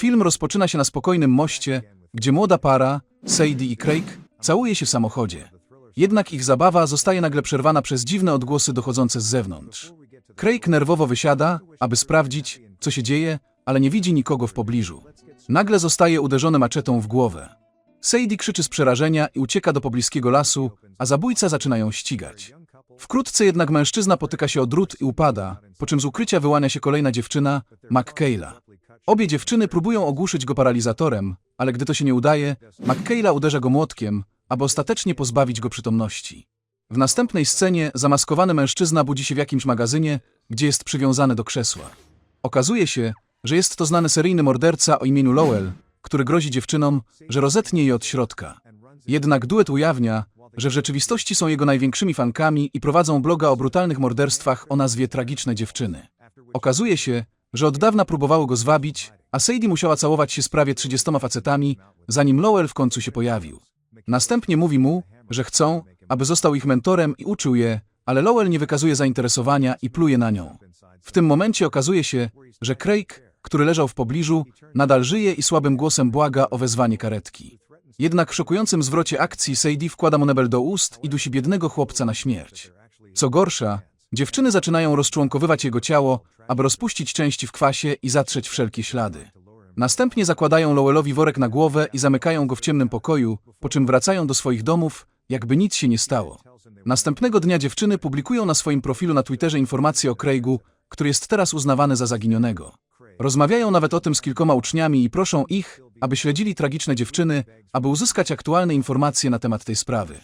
Film rozpoczyna się na spokojnym moście, gdzie młoda para, Sadie i Craig, całuje się w samochodzie. Jednak ich zabawa zostaje nagle przerwana przez dziwne odgłosy dochodzące z zewnątrz. Craig nerwowo wysiada, aby sprawdzić, co się dzieje, ale nie widzi nikogo w pobliżu. Nagle zostaje uderzony maczetą w głowę. Sadie krzyczy z przerażenia i ucieka do pobliskiego lasu, a zabójca zaczyna ją ścigać. Wkrótce jednak mężczyzna potyka się o drut i upada, po czym z ukrycia wyłania się kolejna dziewczyna, McKayla. Obie dziewczyny próbują ogłuszyć go paralizatorem, ale gdy to się nie udaje, McKayla uderza go młotkiem, aby ostatecznie pozbawić go przytomności. W następnej scenie zamaskowany mężczyzna budzi się w jakimś magazynie, gdzie jest przywiązany do krzesła. Okazuje się, że jest to znany seryjny morderca o imieniu Lowell, który grozi dziewczynom, że rozetnie je od środka. Jednak duet ujawnia, że w rzeczywistości są jego największymi fankami i prowadzą bloga o brutalnych morderstwach o nazwie Tragiczne Dziewczyny. Okazuje się, że od dawna próbowały go zwabić, a Sadie musiała całować się z prawie 30 facetami, zanim Lowell w końcu się pojawił. Następnie mówi mu, że chcą, aby został ich mentorem i uczył je, ale Lowell nie wykazuje zainteresowania i pluje na nią. W tym momencie okazuje się, że Craig, który leżał w pobliżu, nadal żyje i słabym głosem błaga o wezwanie karetki. Jednak w szokującym zwrocie akcji Sadie wkłada mu nebel do ust i dusi biednego chłopca na śmierć. Co gorsza, dziewczyny zaczynają rozczłonkowywać jego ciało, aby rozpuścić części w kwasie i zatrzeć wszelkie ślady. Następnie zakładają Lowellowi worek na głowę i zamykają go w ciemnym pokoju, po czym wracają do swoich domów, jakby nic się nie stało. Następnego dnia dziewczyny publikują na swoim profilu na Twitterze informacje o Craigu, który jest teraz uznawany za zaginionego. Rozmawiają nawet o tym z kilkoma uczniami i proszą ich, aby śledzili tragiczne dziewczyny, aby uzyskać aktualne informacje na temat tej sprawy.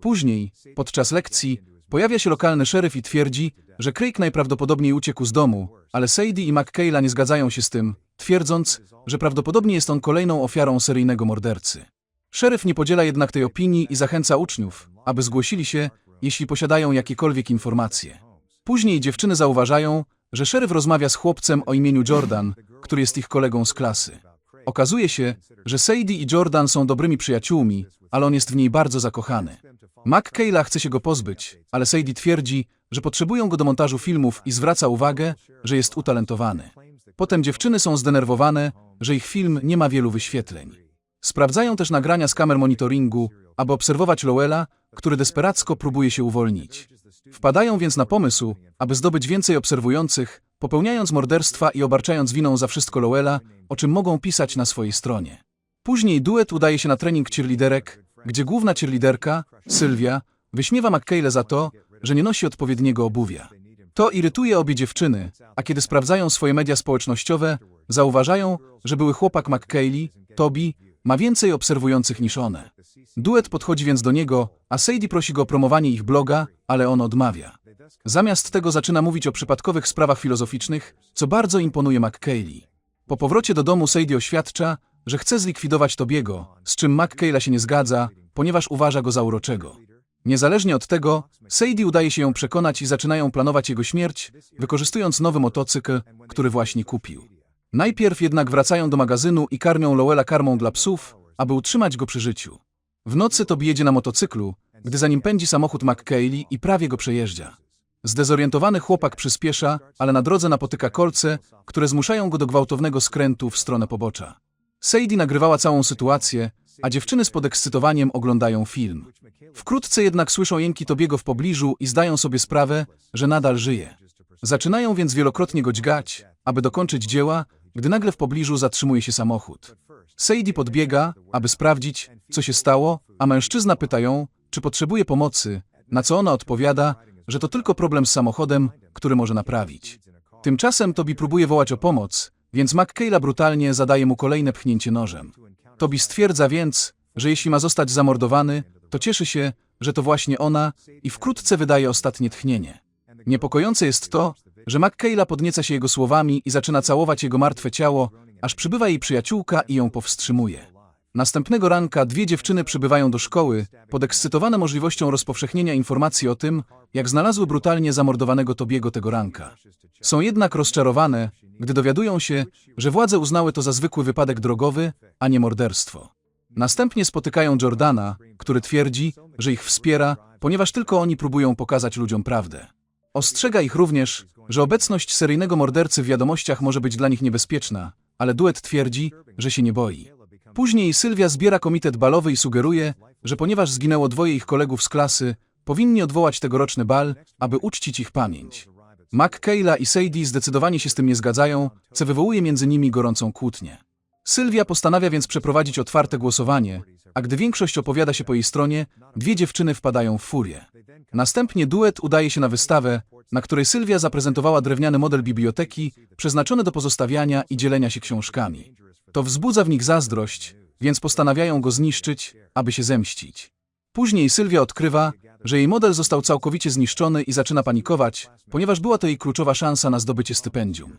Później, podczas lekcji, pojawia się lokalny szeryf i twierdzi, że Craig najprawdopodobniej uciekł z domu, ale Sadie i McKayla nie zgadzają się z tym, twierdząc, że prawdopodobnie jest on kolejną ofiarą seryjnego mordercy. Szeryf nie podziela jednak tej opinii i zachęca uczniów, aby zgłosili się, jeśli posiadają jakiekolwiek informacje. Później dziewczyny zauważają, że szeryf rozmawia z chłopcem o imieniu Jordan, który jest ich kolegą z klasy. Okazuje się, że Sadie i Jordan są dobrymi przyjaciółmi, ale on jest w niej bardzo zakochany. McKayla chce się go pozbyć, ale Sadie twierdzi, że potrzebują go do montażu filmów i zwraca uwagę, że jest utalentowany. Potem dziewczyny są zdenerwowane, że ich film nie ma wielu wyświetleń. Sprawdzają też nagrania z kamer monitoringu, aby obserwować Lowella, który desperacko próbuje się uwolnić. Wpadają więc na pomysł, aby zdobyć więcej obserwujących, popełniając morderstwa i obarczając winą za wszystko Lowella, o czym mogą pisać na swojej stronie. Później duet udaje się na trening cheerleaderek, gdzie główna cheerleaderka, Sylwia, wyśmiewa McKayle za to, że nie nosi odpowiedniego obuwia. To irytuje obie dziewczyny, a kiedy sprawdzają swoje media społecznościowe, zauważają, że były chłopak McKaylee, Toby, ma więcej obserwujących niż one. Duet podchodzi więc do niego, a Sadie prosi go o promowanie ich bloga, ale on odmawia. Zamiast tego zaczyna mówić o przypadkowych sprawach filozoficznych, co bardzo imponuje McKaylee. Po powrocie do domu Sadie oświadcza, że chce zlikwidować Tobiego, z czym McKayla się nie zgadza, ponieważ uważa go za uroczego. Niezależnie od tego, Sadie udaje się ją przekonać i zaczynają planować jego śmierć, wykorzystując nowy motocykl, który właśnie kupił. Najpierw jednak wracają do magazynu i karmią Lowella karmą dla psów, aby utrzymać go przy życiu. W nocy Toby jedzie na motocyklu, gdy za nim pędzi samochód McKaylee i prawie go przejeżdża. Zdezorientowany chłopak przyspiesza, ale na drodze napotyka kolce, które zmuszają go do gwałtownego skrętu w stronę pobocza. Sadie nagrywała całą sytuację, a dziewczyny z podekscytowaniem oglądają film. Wkrótce jednak słyszą jęki Tobiego w pobliżu i zdają sobie sprawę, że nadal żyje. Zaczynają więc wielokrotnie go dźgać, aby dokończyć dzieła, gdy nagle w pobliżu zatrzymuje się samochód. Sadie podbiega, aby sprawdzić, co się stało, a mężczyzna pyta ją, czy potrzebuje pomocy, na co ona odpowiada, że to tylko problem z samochodem, który może naprawić. Tymczasem Tobi próbuje wołać o pomoc, więc McKayla brutalnie zadaje mu kolejne pchnięcie nożem. Tobi stwierdza więc, że jeśli ma zostać zamordowany, to cieszy się, że to właśnie ona i wkrótce wydaje ostatnie tchnienie. Niepokojące jest to, że McKayla podnieca się jego słowami i zaczyna całować jego martwe ciało, aż przybywa jej przyjaciółka i ją powstrzymuje. Następnego ranka dwie dziewczyny przybywają do szkoły, podekscytowane możliwością rozpowszechnienia informacji o tym, jak znalazły brutalnie zamordowanego Tobiego tego ranka. Są jednak rozczarowane, gdy dowiadują się, że władze uznały to za zwykły wypadek drogowy, a nie morderstwo. Następnie spotykają Jordana, który twierdzi, że ich wspiera, ponieważ tylko oni próbują pokazać ludziom prawdę. Ostrzega ich również, że obecność seryjnego mordercy w wiadomościach może być dla nich niebezpieczna, ale duet twierdzi, że się nie boi. Później Sylwia zbiera komitet balowy i sugeruje, że ponieważ zginęło dwoje ich kolegów z klasy, powinni odwołać tegoroczny bal, aby uczcić ich pamięć. Mac Kayla i Sadie zdecydowanie się z tym nie zgadzają, co wywołuje między nimi gorącą kłótnię. Sylwia postanawia więc przeprowadzić otwarte głosowanie, a gdy większość opowiada się po jej stronie, dwie dziewczyny wpadają w furię. Następnie duet udaje się na wystawę, na której Sylwia zaprezentowała drewniany model biblioteki przeznaczony do pozostawiania i dzielenia się książkami. To wzbudza w nich zazdrość, więc postanawiają go zniszczyć, aby się zemścić. Później Sylwia odkrywa, że jej model został całkowicie zniszczony i zaczyna panikować, ponieważ była to jej kluczowa szansa na zdobycie stypendium.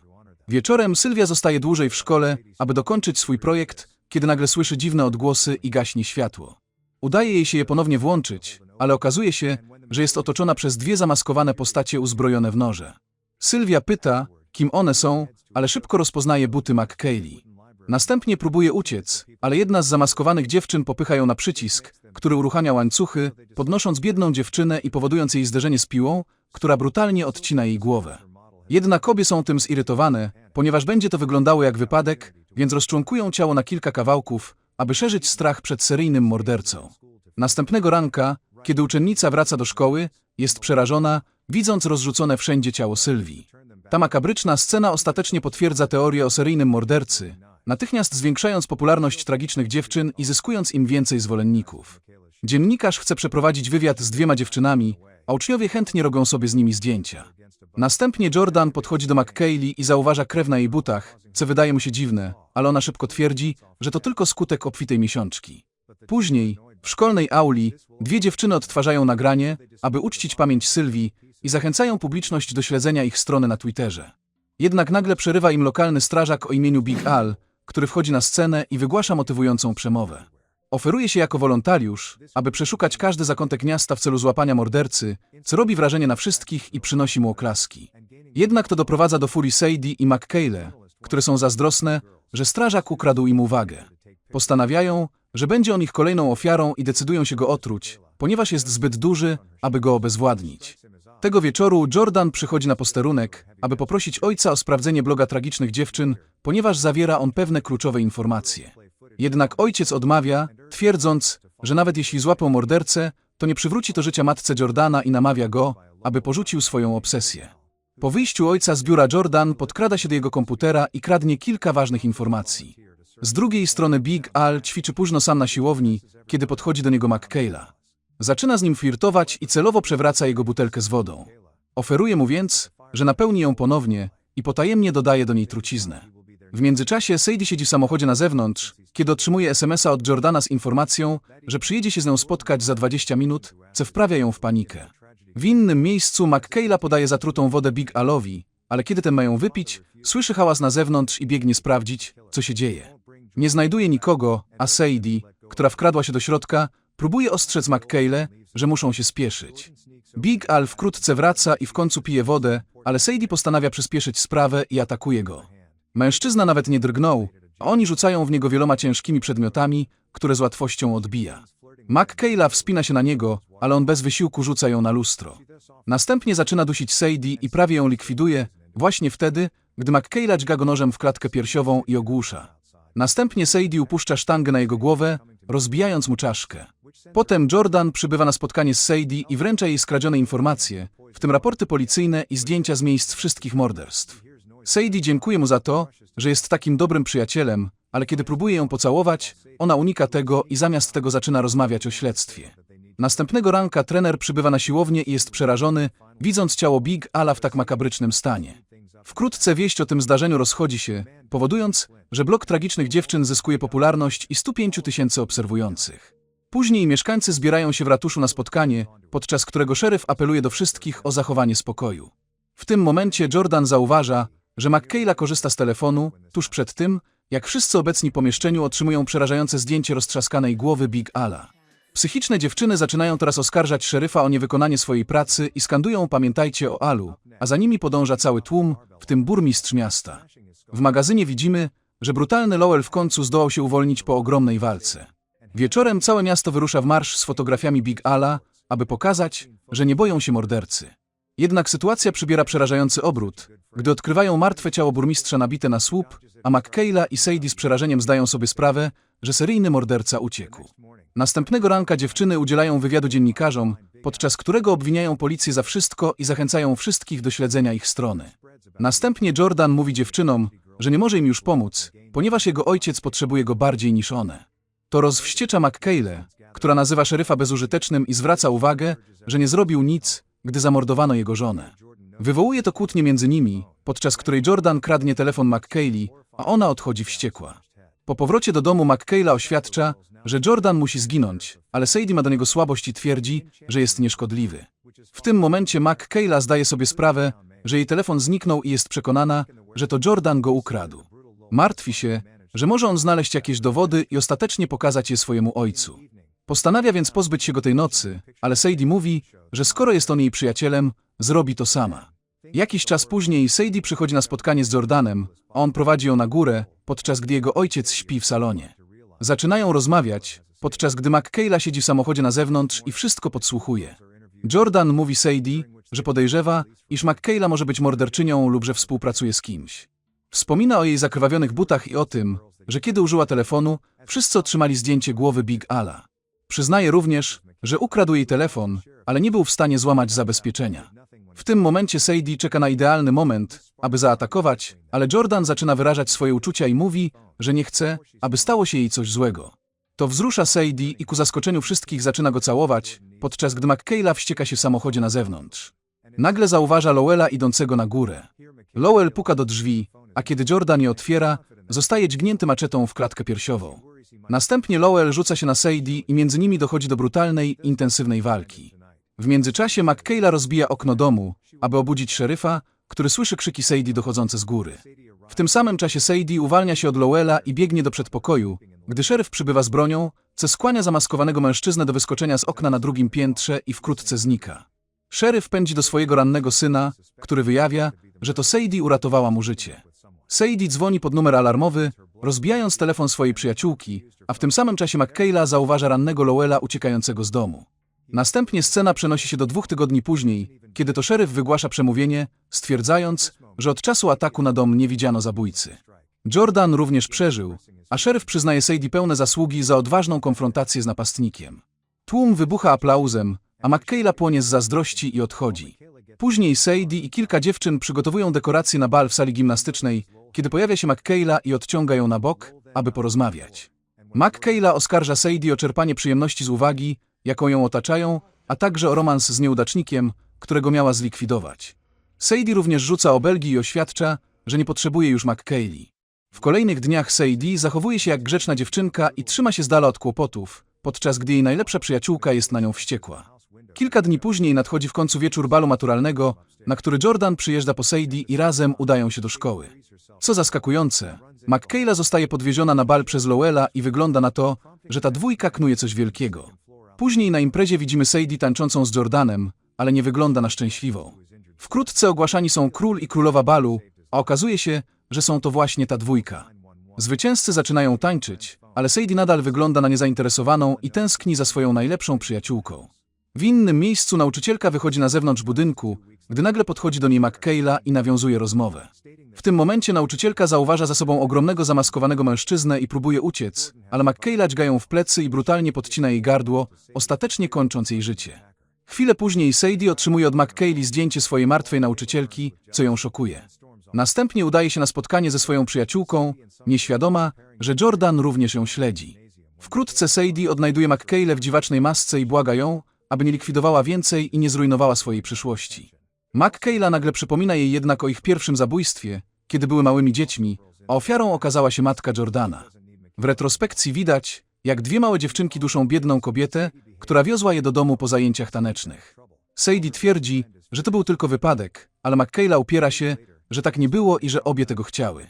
Wieczorem Sylwia zostaje dłużej w szkole, aby dokończyć swój projekt, kiedy nagle słyszy dziwne odgłosy i gaśnie światło. Udaje jej się je ponownie włączyć, ale okazuje się, że jest otoczona przez dwie zamaskowane postacie uzbrojone w noże. Sylwia pyta, kim one są, ale szybko rozpoznaje buty McKaylee. Następnie próbuje uciec, ale jedna z zamaskowanych dziewczyn popycha ją na przycisk, który uruchamia łańcuchy, podnosząc biedną dziewczynę i powodując jej zderzenie z piłą, która brutalnie odcina jej głowę. Jednak obie są tym zirytowane, ponieważ będzie to wyglądało jak wypadek, więc rozczłonkują ciało na kilka kawałków, aby szerzyć strach przed seryjnym mordercą. Następnego ranka, kiedy uczennica wraca do szkoły, jest przerażona, widząc rozrzucone wszędzie ciało Sylwii. Ta makabryczna scena ostatecznie potwierdza teorię o seryjnym mordercy, natychmiast zwiększając popularność tragicznych dziewczyn i zyskując im więcej zwolenników. Dziennikarz chce przeprowadzić wywiad z dwiema dziewczynami, a uczniowie chętnie robią sobie z nimi zdjęcia. Następnie Jordan podchodzi do McKaylee i zauważa krew na jej butach, co wydaje mu się dziwne, ale ona szybko twierdzi, że to tylko skutek obfitej miesiączki. Później, w szkolnej auli, dwie dziewczyny odtwarzają nagranie, aby uczcić pamięć Sylwii i zachęcają publiczność do śledzenia ich strony na Twitterze. Jednak nagle przerywa im lokalny strażak o imieniu Big Al, który wchodzi na scenę i wygłasza motywującą przemowę. Oferuje się jako wolontariusz, aby przeszukać każdy zakątek miasta w celu złapania mordercy, co robi wrażenie na wszystkich i przynosi mu oklaski. Jednak to doprowadza do furii Sadie i McKayle, które są zazdrosne, że strażak ukradł im uwagę. Postanawiają, że będzie on ich kolejną ofiarą i decydują się go otruć, ponieważ jest zbyt duży, aby go obezwładnić. Tego wieczoru Jordan przychodzi na posterunek, aby poprosić ojca o sprawdzenie bloga tragicznych dziewczyn, ponieważ zawiera on pewne kluczowe informacje. Jednak ojciec odmawia, twierdząc, że nawet jeśli złapał mordercę, to nie przywróci to życia matce Jordana i namawia go, aby porzucił swoją obsesję. Po wyjściu ojca z biura Jordan podkrada się do jego komputera i kradnie kilka ważnych informacji. Z drugiej strony Big Al ćwiczy późno sam na siłowni, kiedy podchodzi do niego McKayla. Zaczyna z nim flirtować i celowo przewraca jego butelkę z wodą. Oferuje mu więc, że napełni ją ponownie i potajemnie dodaje do niej truciznę. W międzyczasie Sadie siedzi w samochodzie na zewnątrz, kiedy otrzymuje SMS-a od Jordana z informacją, że przyjedzie się z nią spotkać za 20 minut, co wprawia ją w panikę. W innym miejscu McKayla podaje zatrutą wodę Big Alowi, ale kiedy ten mają wypić, słyszy hałas na zewnątrz i biegnie sprawdzić, co się dzieje. Nie znajduje nikogo, a Sadie, która wkradła się do środka, próbuje ostrzec McKayle, że muszą się spieszyć. Big Al wkrótce wraca i w końcu pije wodę, ale Sadie postanawia przyspieszyć sprawę i atakuje go. Mężczyzna nawet nie drgnął, a oni rzucają w niego wieloma ciężkimi przedmiotami, które z łatwością odbija. McKayla wspina się na niego, ale on bez wysiłku rzuca ją na lustro. Następnie zaczyna dusić Sadie i prawie ją likwiduje, właśnie wtedy, gdy McKayla dźga go nożem w klatkę piersiową i ogłusza. Następnie Sadie upuszcza sztangę na jego głowę, rozbijając mu czaszkę. Potem Jordan przybywa na spotkanie z Sadie i wręcza jej skradzione informacje, w tym raporty policyjne i zdjęcia z miejsc wszystkich morderstw. Sadie dziękuje mu za to, że jest takim dobrym przyjacielem, ale kiedy próbuje ją pocałować, ona unika tego i zamiast tego zaczyna rozmawiać o śledztwie. Następnego ranka trener przybywa na siłownię i jest przerażony, widząc ciało Big Ala w tak makabrycznym stanie. Wkrótce wieść o tym zdarzeniu rozchodzi się, powodując, że blok tragicznych dziewczyn zyskuje popularność i 105 tysięcy obserwujących. Później mieszkańcy zbierają się w ratuszu na spotkanie, podczas którego szeryf apeluje do wszystkich o zachowanie spokoju. W tym momencie Jordan zauważa, że McKayla korzysta z telefonu tuż przed tym, jak wszyscy obecni w pomieszczeniu otrzymują przerażające zdjęcie roztrzaskanej głowy Big Ala. Psychiczne dziewczyny zaczynają teraz oskarżać szeryfa o niewykonanie swojej pracy i skandują pamiętajcie o Alu, a za nimi podąża cały tłum, w tym burmistrz miasta. W magazynie widzimy, że brutalny Lowell w końcu zdołał się uwolnić po ogromnej walce. Wieczorem całe miasto wyrusza w marsz z fotografiami Big Ala, aby pokazać, że nie boją się mordercy. Jednak sytuacja przybiera przerażający obrót, gdy odkrywają martwe ciało burmistrza nabite na słup, a McKayla i Sadie z przerażeniem zdają sobie sprawę, że seryjny morderca uciekł. Następnego ranka dziewczyny udzielają wywiadu dziennikarzom, podczas którego obwiniają policję za wszystko i zachęcają wszystkich do śledzenia ich strony. Następnie Jordan mówi dziewczynom, że nie może im już pomóc, ponieważ jego ojciec potrzebuje go bardziej niż one. To rozwściecza McKayle, która nazywa szeryfa bezużytecznym i zwraca uwagę, że nie zrobił nic, gdy zamordowano jego żonę. Wywołuje to kłótnię między nimi, podczas której Jordan kradnie telefon McKaylee, a ona odchodzi wściekła. Po powrocie do domu McKayla oświadcza, że Jordan musi zginąć, ale Sadie ma do niego słabość i twierdzi, że jest nieszkodliwy. W tym momencie McKayla zdaje sobie sprawę, że jej telefon zniknął i jest przekonana, że to Jordan go ukradł. Martwi się, że może on znaleźć jakieś dowody i ostatecznie pokazać je swojemu ojcu. Postanawia więc pozbyć się go tej nocy, ale Sadie mówi, że skoro jest on jej przyjacielem, zrobi to sama. Jakiś czas później Sadie przychodzi na spotkanie z Jordanem, a on prowadzi ją na górę, podczas gdy jego ojciec śpi w salonie. Zaczynają rozmawiać, podczas gdy McKayla siedzi w samochodzie na zewnątrz i wszystko podsłuchuje. Jordan mówi Sadie, że podejrzewa, iż McKayla może być morderczynią lub że współpracuje z kimś. Wspomina o jej zakrwawionych butach i o tym, że kiedy użyła telefonu, wszyscy otrzymali zdjęcie głowy Big Ala. Przyznaje również, że ukradł jej telefon, ale nie był w stanie złamać zabezpieczenia. W tym momencie Sadie czeka na idealny moment, aby zaatakować, ale Jordan zaczyna wyrażać swoje uczucia i mówi, że nie chce, aby stało się jej coś złego. To wzrusza Sadie i ku zaskoczeniu wszystkich zaczyna go całować, podczas gdy McKayla wścieka się w samochodzie na zewnątrz. Nagle zauważa Lowella idącego na górę. Lowell puka do drzwi, a kiedy Jordan je otwiera, zostaje dźgnięty maczetą w klatkę piersiową. Następnie Lowell rzuca się na Sadie i między nimi dochodzi do brutalnej, intensywnej walki. W międzyczasie McKayla rozbija okno domu, aby obudzić szeryfa, który słyszy krzyki Sadie dochodzące z góry. W tym samym czasie Sadie uwalnia się od Lowella i biegnie do przedpokoju, gdy szeryf przybywa z bronią, co skłania zamaskowanego mężczyznę do wyskoczenia z okna na drugim piętrze i wkrótce znika. Szeryf pędzi do swojego rannego syna, który wyjawia, że to Sadie uratowała mu życie. Sadie dzwoni pod numer alarmowy, rozbijając telefon swojej przyjaciółki, a w tym samym czasie McKayla zauważa rannego Lowella uciekającego z domu. Następnie scena przenosi się do dwóch tygodni później, kiedy to szeryf wygłasza przemówienie, stwierdzając, że od czasu ataku na dom nie widziano zabójcy. Jordan również przeżył, a szeryf przyznaje Sadie pełne zasługi za odważną konfrontację z napastnikiem. Tłum wybucha aplauzem, a McKayla płonie z zazdrości i odchodzi. Później Sadie i kilka dziewczyn przygotowują dekoracje na bal w sali gimnastycznej, kiedy pojawia się McKayla i odciąga ją na bok, aby porozmawiać. McKayla oskarża Sadie o czerpanie przyjemności z uwagi, jaką ją otaczają, a także o romans z nieudacznikiem, którego miała zlikwidować. Sadie również rzuca obelgi i oświadcza, że nie potrzebuje już McKayli. W kolejnych dniach Sadie zachowuje się jak grzeczna dziewczynka i trzyma się z dala od kłopotów, podczas gdy jej najlepsza przyjaciółka jest na nią wściekła. Kilka dni później nadchodzi w końcu wieczór balu maturalnego, na który Jordan przyjeżdża po Sadie i razem udają się do szkoły. Co zaskakujące, McKayla zostaje podwieziona na bal przez Lowella i wygląda na to, że ta dwójka knuje coś wielkiego. Później na imprezie widzimy Sadie tańczącą z Jordanem, ale nie wygląda na szczęśliwą. Wkrótce ogłaszani są król i królowa balu, a okazuje się, że są to właśnie ta dwójka. Zwycięzcy zaczynają tańczyć, ale Sadie nadal wygląda na niezainteresowaną i tęskni za swoją najlepszą przyjaciółką. W innym miejscu nauczycielka wychodzi na zewnątrz budynku, gdy nagle podchodzi do niej McKayla i nawiązuje rozmowę. W tym momencie nauczycielka zauważa za sobą ogromnego zamaskowanego mężczyznę i próbuje uciec, ale McKayla dźga ją w plecy i brutalnie podcina jej gardło, ostatecznie kończąc jej życie. Chwilę później Sadie otrzymuje od McKayli zdjęcie swojej martwej nauczycielki, co ją szokuje. Następnie udaje się na spotkanie ze swoją przyjaciółką, nieświadoma, że Jordan również ją śledzi. Wkrótce Sadie odnajduje McKayle w dziwacznej masce i błaga ją, aby nie likwidowała więcej i nie zrujnowała swojej przyszłości. McKayla nagle przypomina jej jednak o ich pierwszym zabójstwie, kiedy były małymi dziećmi, a ofiarą okazała się matka Jordana. W retrospekcji widać, jak dwie małe dziewczynki duszą biedną kobietę, która wiozła je do domu po zajęciach tanecznych. Sadie twierdzi, że to był tylko wypadek, ale McKayla upiera się, że tak nie było i że obie tego chciały.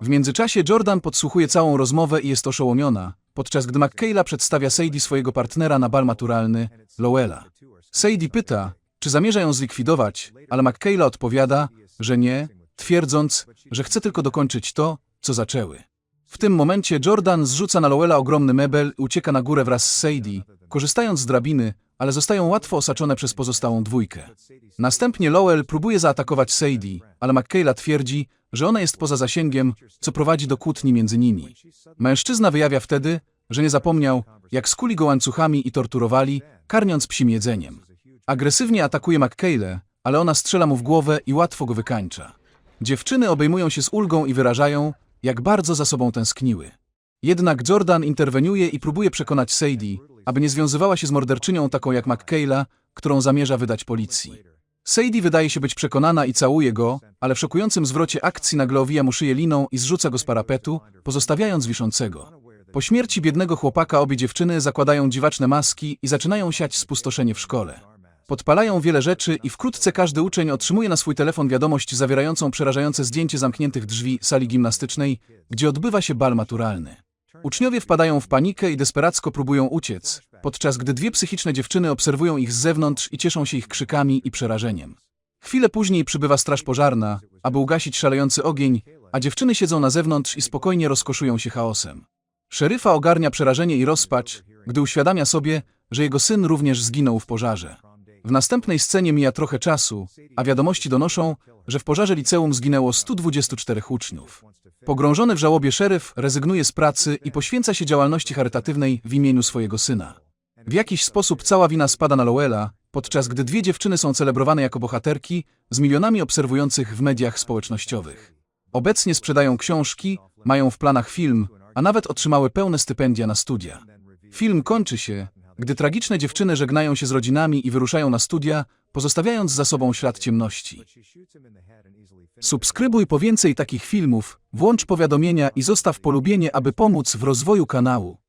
W międzyczasie Jordan podsłuchuje całą rozmowę i jest oszołomiona, podczas gdy McKayla przedstawia Sadie swojego partnera na bal maturalny, Lowella. Sadie pyta, czy zamierza ją zlikwidować, ale McKayla odpowiada, że nie, twierdząc, że chce tylko dokończyć to, co zaczęły. W tym momencie Jordan zrzuca na Lowella ogromny mebel i ucieka na górę wraz z Sadie, korzystając z drabiny, ale zostają łatwo osaczone przez pozostałą dwójkę. Następnie Lowell próbuje zaatakować Sadie, ale McKayla twierdzi, że ona jest poza zasięgiem, co prowadzi do kłótni między nimi. Mężczyzna wyjawia wtedy, że nie zapomniał, jak skuli go łańcuchami i torturowali, karmiąc psim jedzeniem. Agresywnie atakuje McKayle, ale ona strzela mu w głowę i łatwo go wykańcza. Dziewczyny obejmują się z ulgą i wyrażają, jak bardzo za sobą tęskniły. Jednak Jordan interweniuje i próbuje przekonać Sadie, aby nie związywała się z morderczynią taką jak McKayla, którą zamierza wydać policji. Sadie wydaje się być przekonana i całuje go, ale w szokującym zwrocie akcji nagle owija mu szyję liną i zrzuca go z parapetu, pozostawiając wiszącego. Po śmierci biednego chłopaka obie dziewczyny zakładają dziwaczne maski i zaczynają siać spustoszenie w szkole. Podpalają wiele rzeczy i wkrótce każdy uczeń otrzymuje na swój telefon wiadomość zawierającą przerażające zdjęcie zamkniętych drzwi sali gimnastycznej, gdzie odbywa się bal maturalny. Uczniowie wpadają w panikę i desperacko próbują uciec, podczas gdy dwie psychiczne dziewczyny obserwują ich z zewnątrz i cieszą się ich krykami i przerażeniem. Chwilę później przybywa straż pożarna, aby ugasić szalejący ogień, a dziewczyny siedzą na zewnątrz i spokojnie rozkoszują się chaosem. Szeryfa ogarnia przerażenie i rozpacz, gdy uświadamia sobie, że jego syn również zginął w pożarze. W następnej scenie mija trochę czasu, a wiadomości donoszą, że w pożarze liceum zginęło 124 uczniów. Pogrążony w żałobie szeryf rezygnuje z pracy i poświęca się działalności charytatywnej w imieniu swojego syna. W jakiś sposób cała wina spada na Lowella, podczas gdy dwie dziewczyny są celebrowane jako bohaterki z milionami obserwujących w mediach społecznościowych. Obecnie sprzedają książki, mają w planach film, a nawet otrzymały pełne stypendia na studia. Film kończy się, gdy tragiczne dziewczyny żegnają się z rodzinami i wyruszają na studia, pozostawiając za sobą ślad ciemności. Subskrybuj po więcej takich filmów, włącz powiadomienia i zostaw polubienie, aby pomóc w rozwoju kanału.